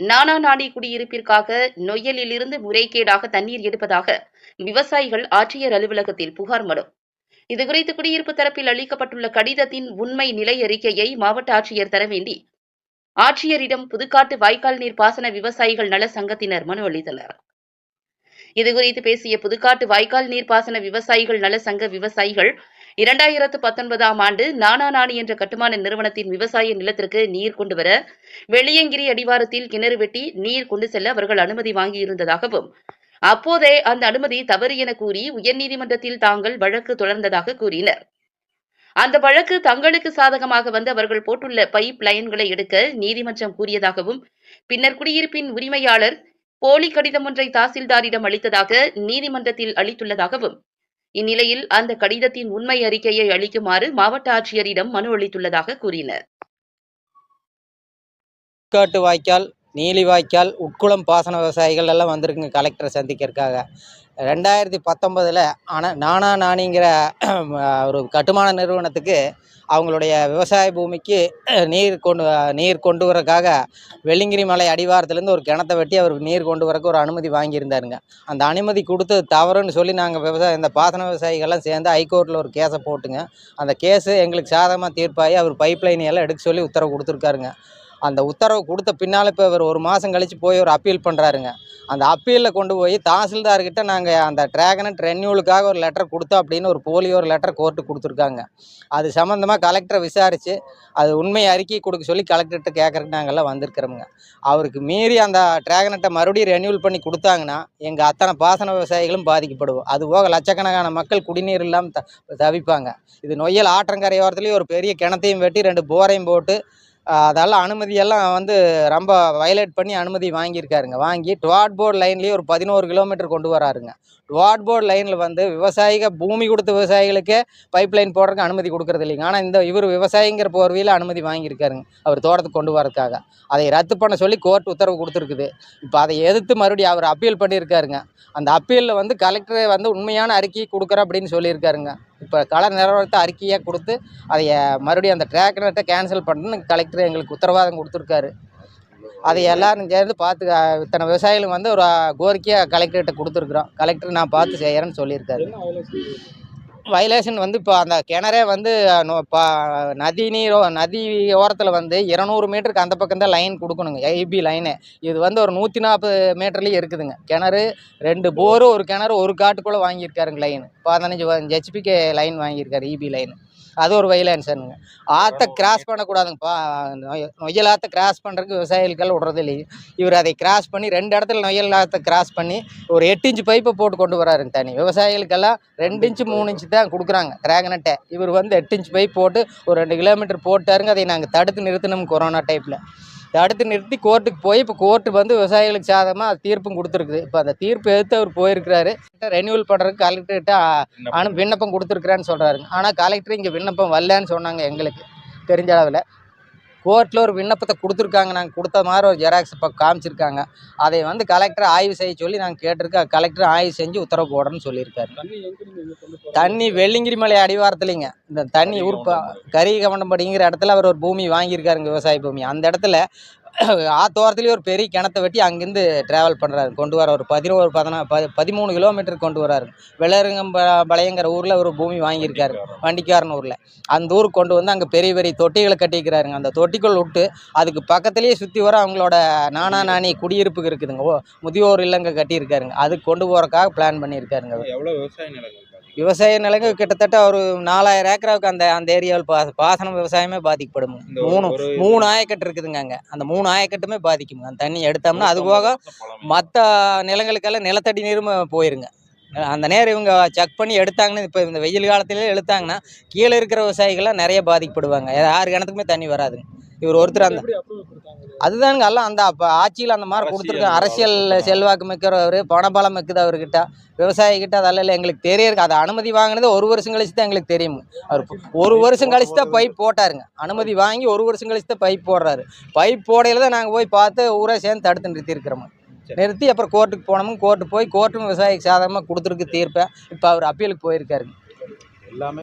நானா நாடி குடியிருப்பிற்காக நொய்யலிலிருந்து முறைகேடாக தண்ணீர் எடுப்பதாக விவசாயிகள் ஆட்சியர் அலுவலகத்தில் புகார் மனு. இதுகுறித்து குடியிருப்பு தரப்பில் அளிக்கப்பட்டுள்ள கடிதத்தின் உண்மை நிலை அறிக்கையை மாவட்ட ஆட்சியர் தர வேண்டி ஆட்சியரிடம் புதுக்காட்டு வாய்க்கால் நீர் பாசன விவசாயிகள் நல சங்கத்தினர் மனு அளித்தனர். இதுகுறித்து பேசிய புதுக்காட்டு வாய்க்கால் நீர் பாசன விவசாயிகள் நல சங்க விவசாயிகள் இரண்டாயிரத்து பத்தொன்பதாம் ஆண்டு நானா நாணி என்ற கட்டுமான நிறுவனத்தின் விவசாய நிலத்திற்கு நீர் கொண்டு வர வெளியங்கிரி அடிவாரத்தில் கிணறு வெட்டி நீர் கொண்டு செல்ல அவர்கள் அனுமதி வாங்கியிருந்ததாகவும் அப்போதே அந்த அனுமதி தவறு என கூறி உயர்நீதிமன்றத்தில் தாங்கள் வழக்கு தொடர்ந்ததாக கூறினர். அந்த வழக்கு தங்களுக்கு சாதகமாக வந்து அவர்கள் போட்டுள்ள பைப் லைன்களை எடுக்க நீதிமன்றம் கூறியதாகவும் பின்னர் குடியிருப்பின் உரிமையாளர் போலி கடிதம் ஒன்றை தாசில்தாரிடம் அளித்ததாக நீதிமன்றத்தில் அளித்துள்ளதாகவும் இந்நிலையில் அந்த கடிதத்தின் உண்மை அறிக்கையை அளிக்குமாறு மாவட்ட ஆட்சியரிடம் மனு அளித்துள்ளதாக கூறினர். காட்டு வாய்க்கால் நீலிவாய்க்கால் உட்குளம் பாசன விவசாயிகள் எல்லாம் வந்திருக்குங்க கலெக்டரை சந்திக்கிறதுக்காக. ரெண்டாயிரத்தி பத்தொம்பதில் ஆனால் நானா நானிங்கிற ஒரு கட்டுமான நிறுவனத்துக்கு அவங்களுடைய விவசாய பூமிக்கு நீர் கொண்டு நீர் கொண்டு வரக்காக வெள்ளிங்கிரி மலை அடிவாரத்துலேருந்து ஒரு கிணத்தை வெட்டி அவருக்கு நீர் கொண்டு வரக்கு ஒரு அனுமதி வாங்கியிருந்தாருங்க. அந்த அனுமதி கொடுத்து தவறுன்னு சொல்லி நாங்கள் விவசாய இந்த பாசன விவசாயிகள்லாம் சேர்ந்து ஹைகோர்ட்டில் ஒரு கேஸை போட்டுங்க. அந்த கேஸு எங்களுக்கு சாதகமாக தீர்ப்பாகி அவர் பைப் லைன் எல்லாம் எடுக்க சொல்லி உத்தரவு கொடுத்துருக்காருங்க. அந்த உத்தரவு கொடுத்த பின்னால் இப்போ இவர் ஒரு மாதம் கழித்து போய் ஒரு அப்பீல் பண்ணுறாருங்க அந்த அப்பீலில் கொண்டு போய் தாசில்தார்கிட்ட நாங்கள் அந்த ட்ராகனட் ரெனியூலுக்காக ஒரு லெட்டர் கொடுத்தோம் அப்படின்னு ஒரு போலி ஒரு லெட்டர் கோர்ட்டு கொடுத்துருக்காங்க. அது சம்மந்தமாக கலெக்டரை விசாரித்து அது உண்மை அறிக்கை கொடுக்க சொல்லி கலெக்டர்கிட்ட கேட்குறக்கு நாங்கள்லாம் வந்திருக்கிறோமுங்க. அவருக்கு மீறி அந்த ட்ராகனட்டை மறுபடியும் ரெனியூல் பண்ணி கொடுத்தாங்கன்னா எங்கள் அத்தனை பாசன விவசாயிகளும் பாதிக்கப்படுவோம். அது போக லட்சக்கணக்கான மக்கள் குடிநீர் இல்லாமல் த தவிப்பாங்க. இது நொய்யல் ஆற்றங்கரையோரத்துலேயும் ஒரு பெரிய கிணத்தையும் வெட்டி ரெண்டு போரையும் போட்டு அதெல்லாம் அனுமதியெல்லாம் வந்து ரொம்ப வயலேட் பண்ணி அனுமதி வாங்கியிருக்காருங்க. வாங்கி டுவாட் போர்டு லைன்லேயே ஒரு பதினோரு கிலோமீட்டர் கொண்டு வராருங்க. டுவாட் போர்டு லைனில் வந்து விவசாயிக பூமி கொடுத்த விவசாயிகளுக்கே பைப் லைன் போடுறதுக்கு அனுமதி கொடுக்குறது இல்லைங்க. ஆனால் இந்த இவர் விவசாயிங்கிற போர்வையில் அனுமதி வாங்கியிருக்காருங்க. அவர் தோட்டத்துக்கு கொண்டு வரதுக்காக. அதை ரத்து பண்ண சொல்லி கோர்ட் உத்தரவு கொடுத்துருக்குது. இப்போ அதை எதிர்த்து மறுபடியும் அவர் அப்பீல் பண்ணியிருக்காருங்க. அந்த அப்பீலில் வந்து கலெக்டரே வந்து உண்மையான அறிக்கையை கொடுக்குறேன் அப்படின்னு சொல்லியிருக்காருங்க. இப்போ கலர் நிறுவனத்தை அறிக்கையாக கொடுத்து அதை மறுபடியும் அந்த ட்ராக்னர்கிட்ட கேன்சல் பண்ணணும்னு கலெக்டர் எங்களுக்கு உத்தரவாதம் கொடுத்துருக்காரு. அதை எல்லாரும் சேர்ந்து பார்த்து இத்தனை விவசாயிகளும் வந்து ஒரு கோரிக்கையாக கலெக்டர்கிட்ட கொடுத்துருக்குறோம். கலெக்டர் நான் பார்த்து செய்கிறேன்னு சொல்லியிருக்காரு. வயலேஷன் வந்து இப்போ அந்த கிணறே வந்து நோ பா நதி நீரோ நதி ஓரத்தில் வந்து இரநூறு மீட்டருக்கு அந்த பக்கம் தான் லைன் கொடுக்கணுங்க ஐபி லைனு இது வந்து ஒரு நூற்றி நாற்பது மீட்டர்லேயே இருக்குதுங்க. கிணறு ரெண்டு போரு ஒரு கிணறு ஒரு காட்டுக்குள்ளே வாங்கியிருக்காருங்க லைன் பதினஞ்சு ஹெச்பிக்கு லைன் வாங்கியிருக்காரு இபி லைன் அது ஒரு வயலேன்ஸனுங்க ஆற்றை கிராஸ் பண்ணக்கூடாதுங்கப்பா. நொய்யல் ஆற்றை கிராஸ் பண்ணுறதுக்கு விவசாயிகளுக்கெல்லாம் விடுறது இல்லை இவர் அதை கிராஸ் பண்ணி ரெண்டு இடத்துல நொய்யல் ஆற்றை கிராஸ் பண்ணி ஒரு எட்டு இன்ச்சு பைப்பை போட்டு கொண்டு வராருங்க தண்ணி விவசாயிகளுக்கெல்லாம் ரெண்டு இன்ச்சு மூணு இன்ச்சு தான் கொடுக்குறாங்க. ட்ராகனட்டை இவர் வந்து எட்டு இன்ச்சு பைப் போட்டு ஒரு ரெண்டு கிலோமீட்டர் போட்டாருங்க. அதை நாங்கள் தடுத்து நிறுத்தினோம் கொரோனா டைப்பில் தடுத்து நிறுத்தி கோர்ட்டுக்கு போய் இப்போ கோர்ட்டு வந்து விவசாயிகளுக்கு சாதகமாக தீர்ப்பும் கொடுத்துருக்குது. இப்போ அந்த தீர்ப்பு எடுத்து அவர் போயிருக்கிறாரு. ரெனியூவல் பண்ணுறதுக்கு கலெக்டர்கிட்ட அனு விண்ணப்பம். கொடுத்துருக்குறான்னு சொல்கிறாருங்க ஆனால் கலெக்டர் இங்கே விண்ணப்பம் வரலன்னு சொன்னாங்க எங்களுக்கு. தெரிஞ்ச அளவில். கோர்ட்டில் ஒரு விண்ணப்பத்தை கொடுத்துருக்காங்க. நாங்கள் கொடுத்த மாதிரி ஒரு ஜெராக்ஸ் இப்போ காமிச்சிருக்காங்க. அதை வந்து கலெக்டர் ஆய்வு செய்ய சொல்லி நாங்கள் கேட்டிருக்கோம். கலெக்டர் ஆய்வு செஞ்சு உத்தரவு போடுறேன்னு சொல்லியிருக்காரு. தண்ணி வெள்ளிங்கிரி மலை அடிவாரத்துலிங்க. இந்த தண்ணி உருப்பா கரிகமண்டம்படிங்கிற இடத்துல அவர் ஒரு பூமி வாங்கியிருக்காருங்க விவசாய பூமி. அந்த இடத்துல ஆத்தோரத்துலேயே ஒரு பெரிய கிணத்தை வெட்டி அங்கேருந்து ட்ராவல் பண்ணுறாரு கொண்டு வர ஒரு பதினோரு பதினா பதிமூணு கிலோமீட்டர் கொண்டு வராரு வெள்ளருங்கம்பாளையங்கிற ஊரில் ஒரு பூமி வாங்கியிருக்காரு. வண்டிக்காரன் ஊரில். அந்த ஊருக்கு கொண்டு வந்து அங்கே பெரிய பெரிய தொட்டிகளை கட்டிக்கிறாருங்க அந்த தொட்டிக்குள் விட்டு அதுக்கு பக்கத்துலேயே சுற்றி வர அவங்களோட நானா நாணி குடியிருப்புக்கு இருக்குதுங்க. ஓ முதியோர் இல்லங்க கட்டியிருக்காருங்க. அதுக்கு கொண்டு போகிறக்காக பிளான் பண்ணியிருக்காருங்க எவ்வளோ விவசாய நிலங்கள்? விவசாய நிலங்கள் கிட்டத்தட்ட ஒரு நாலாயிரம் ஏக்கராவுக்கு அந்த அந்த ஏரியாவில் பா பாசனம் விவசாயமே பாதிக்கப்படும்? மூணு மூணு ஆயக்கட்டு இருக்குதுங்க அங்கே. அந்த மூணு ஆயக்கட்டுமே பாதிக்குங்க அந்த தண்ணி எடுத்தோம்னா அது போக மற்ற நிலங்களுக்கெல்லாம் நிலத்தடி நீரும் போயிருங்க. அந்த நேரம் இவங்க செக் பண்ணி எடுத்தாங்கன்னு இப்போ இந்த வெயில் காலத்திலே எடுத்தாங்கன்னா கீழே இருக்கிற விவசாயிகள்லாம் நிறைய பாதிக்கப்படுவாங்க. யார் கிணத்துக்குமே தண்ணி வராதுங்க. இவர் ஒருத்தர் அந்த அதுதானுங்க எல்லாம் அந்த அப்போ ஆட்சியில் அந்த மாதிரி கொடுத்துருக்காங்க அரசியல் செல்வாக்கு மிக்கிறவர் பணபலம் மிக்குது அவர்கிட்ட விவசாயிகிட்ட அதெல்லாம் எங்களுக்கு தெரியறது அது அனுமதி வாங்கினது ஒரு வருஷம் கழிச்சு தான் எங்களுக்கு தெரியும். அவர் ஒரு வருஷம் கழிச்சு தான் பைப் போட்டாருங்க. அனுமதி வாங்கி ஒரு வருஷம் கழிச்சு தான் பைப் போடுறாரு. பைப் போடையில் தான் நாங்கள் போய் பார்த்து ஊரே சேர்ந்து தடுத்து நிறுத்தியிருக்கிறோம். நிறுத்தி அப்புறம் கோர்ட்டுக்கு போனோம் கோர்ட்டு போய் கோர்ட்டும் விவசாயிக்கு சாதகமாக கொடுத்துருக்கு தீர்ப்பை. இப்போ அவர் அப்பீலுக்கு போயிருக்காருங்க. எல்லாமே